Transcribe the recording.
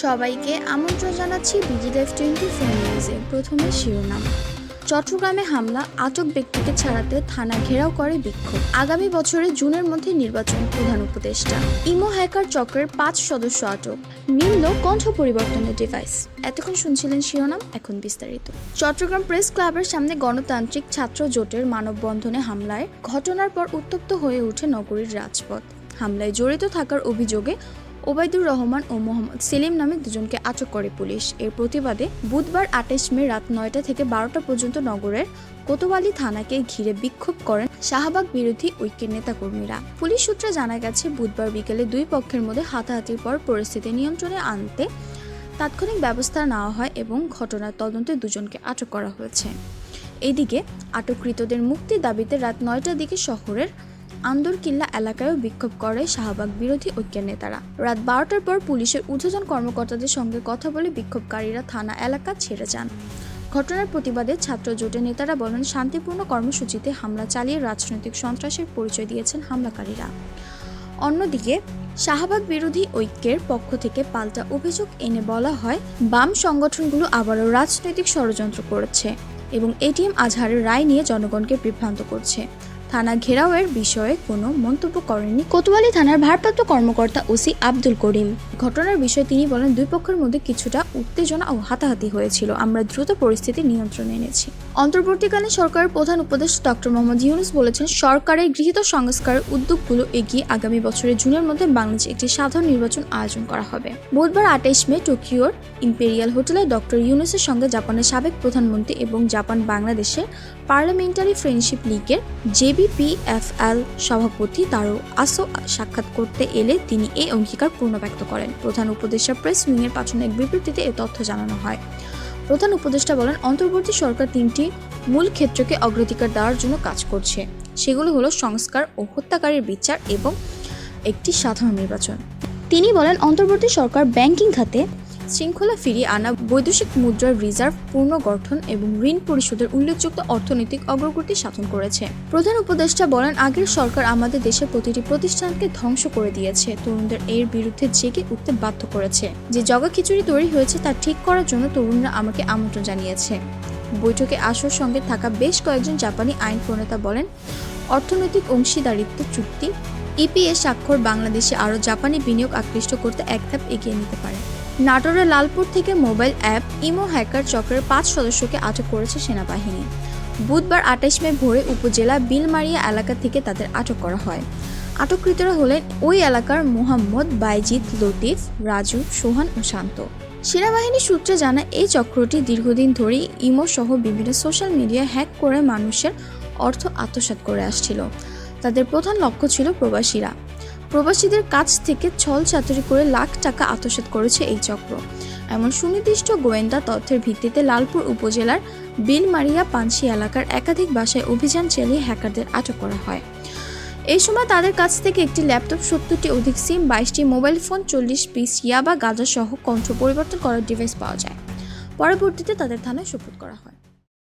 সবাইকে আমন্ত্রণ জানাচ্ছি বিজিদেফ টোয়েন্টি ফোর নিউজে। প্রথমে শিরোনাম। চট্টগ্রামে হামলা, আটক ব্যক্তিকে ছাড়াতে থানা ঘেরাও করে বিক্ষোভ। আগামী বছরে জুনের মধ্যে নির্বাচন প্রধান উপদেষ্টা। ইমো হ্যাকার চক্রের পাঁচ সদস্য আটক। মিলল কণ্ঠ পরিবর্তনের ডিভাইস এতক্ষণ শুনছিলেন শিরোনাম, এখন বিস্তারিত। চট্টগ্রাম প্রেস ক্লাবের সামনে গণতান্ত্রিক ছাত্র জোটের মানববন্ধনে হামলায় ঘটনার পর উত্তপ্ত হয়ে ওঠে নগরীর রাজপথ। হামলায় জড়িত থাকার অভিযোগে ওবায়দুর রহমান ও মোহাম্মদ সেলিম নামে দুজনকে আটক করে পুলিশ। এর প্রতিবাদে বুধবার আঠাশ মে রাত নয়টা থেকে বারোটা পর্যন্ত নগরের কোতোয়ালি থানাকে ঘিরে বিক্ষোভ করেন শাহবাগ বিরোধী ঐক্যের নেতাকর্মীরা। পুলিশ সূত্রে জানা গেছে, বুধবার বিকেলে দুই পক্ষের মধ্যে হাতাহাতির পর পরিস্থিতি নিয়ন্ত্রণে আনতে তাৎক্ষণিক ব্যবস্থা নেওয়া হয় এবং ঘটনার তদন্তে দুজনকে আটক করা হয়েছে। এদিকে আটককৃতদের মুক্তির দাবিতে রাত নয়টার দিকে শহরের আন্দরকিল্লা এলাকায়ও বিক্ষোভ করে শাহবাগ বিরোধী ঐক্যের নেতারা। রাত বারোটার পর পুলিশের ঊর্ধ্বতন কর্মকর্তাদের সঙ্গে কথা বলে বিক্ষোভকারীরা থানা এলাকা ছেড়ে যান। ঘটনার প্রতিবাদে ছাত্র জোটের নেতারা বলেন, শান্তিপূর্ণ কর্মসূচিতে হামলা চালিয়ে রাজনৈতিক সন্ত্রাসের পরিচয় দিয়েছেন হামলাকারীরা। অন্যদিকে, শাহবাগ বিরোধী ঐক্যের পক্ষ থেকে পাল্টা অভিযোগ এনে বলা হয়, বাম সংগঠনগুলো আবারও রাজনৈতিক ষড়যন্ত্র করেছে এবং এটিএম আজহারের রায় নিয়ে জনগণকে বিভ্রান্ত করছে। থানা ঘেরাওয়ের বিষয়ে কোনো মন্তব্য করেননি। কোতোয়ালি থানার ভারপ্রাপ্ত কর্মকর্তা ওসি আব্দুল করিম। ঘটনার বিষয়ে তিনি বলেন, দুই পক্ষের মধ্যে কিছুটা উত্তেজনা ও হাতাহাতি হয়েছিল। আমরা দ্রুত পরিস্থিতি নিয়ন্ত্রণে এনেছি। অন্তর্বর্তীকালীন সরকারের প্রধান উপদেষ্টা ডক্টর মোহাম্মদ ইউনুস বলেছেন, সরকারের গৃহীত সংস্কারের উদ্যোগগুলো এগিয়ে আগামী বছরের জুনের মধ্যে বাংলাদেশে একটি সাধারণ নির্বাচন আয়োজন করা হবে। বুধবার আঠাইশ মে টোকিওর ইম্পেরিয়াল হোটেলে ডক্টর ইউনুসের সঙ্গে জাপানের সাবেক প্রধানমন্ত্রী এবং জাপান বাংলাদেশের পার্লামেন্টারি ফ্রেন্ডশিপ লীগের জেবিপিএফএল সভাপতি তারও আসো সাক্ষাৎ করতে এলে তিনি এই অঙ্গীকার পূর্ণ ব্যক্ত করেন। প্রধান উপদেষ্টা প্রেস উইংয়ের পাঠানো এক বিবৃতিতে এ তথ্য জানানো হয়। প্রধান উপদেষ্টা বলেন, অন্তর্বর্তী সরকার তিনটি মূল ক্ষেত্রকে অগ্রাধিকার দেওয়ার জন্য কাজ করছে। সেগুলো হলো সংস্কার ও হত্যাকারীর বিচার এবং একটি সাধারণ নির্বাচন। তিনি বলেন, অন্তর্বর্তী সরকার ব্যাংকিং খাতে শৃঙ্খলা ফিরিয়ে আনা বৈদেশিক মুদ্রার রিজার্ভ পুনর্গঠন এবং ঋণ পরিশোধের উল্লেখযোগ্য অর্থনৈতিক অগ্রগতি সাধন করেছে। প্রধান উপদেষ্টা বলেন, আগের সরকার আমাদের দেশের প্রতিটি প্রতিষ্ঠানকে ধ্বংস করে দিয়েছে। তরুণদের এর বিরুদ্ধে জেগে উঠতে বাধ্য করেছে। যে জগা খিচুড়ি তৈরি হয়েছে তা ঠিক করার জন্য তরুণরা আমাকে আমন্ত্রণ জানিয়েছে। বৈঠকে আসর সঙ্গে থাকা বেশ কয়েকজন জাপানি আইন প্রণেতা বলেন, অর্থনৈতিক অংশীদারিত্ব চুক্তি, ইপিএ স্বাক্ষর বাংলাদেশে আরও জাপানি বিনিয়োগ আকৃষ্ট করতে এক ধাপ এগিয়ে নিতে পারে। নাটোরের লালপুর থেকে মোবাইল অ্যাপ ইমো হ্যাকার চক্রের পাঁচ সদস্যকে আটক করেছে সেনাবাহিনী। বুধবার আঠাশ মে ভোরে উপজেলা বিলমারিয়া এলাকা থেকে তাদের আটক করা হয়। আটককৃতরা হলেন ওই এলাকার মোহাম্মদ বাইজিদ লতিফ, রাজু, সোহান ও শান্ত। সেনাবাহিনী সূত্রে জানা, এই চক্রটি দীর্ঘদিন ধরেই ইমো সহ বিভিন্ন সোশ্যাল মিডিয়া হ্যাক করে মানুষের অর্থ আত্মসাৎ করে আসছিল। তাদের প্রধান লক্ষ্য ছিল প্রবাসীরা। প্রবাসীদের কাছ থেকে ছল চাতুরি করে লাখ টাকা আত্মসাৎ করেছে এই চক্র। এমন সুনির্দিষ্ট গোয়েন্দা তথ্যের ভিত্তিতে লালপুর উপজেলার বিলমারিয়া পানসি এলাকার একাধিক বাসায় অভিযান চালিয়ে হ্যাকারদের আটক করা হয়। এই সময় তাদের কাছ থেকে একটি ল্যাপটপ, সত্তরটি অধিক সিম, বাইশটি মোবাইল ফোন, চল্লিশ পিস ইয়াবা গাঁজা সহ কণ্ঠ পরিবর্তন করার ডিভাইস পাওয়া যায়। পরবর্তীতে তাদের থানায় সুপুত করা হয়।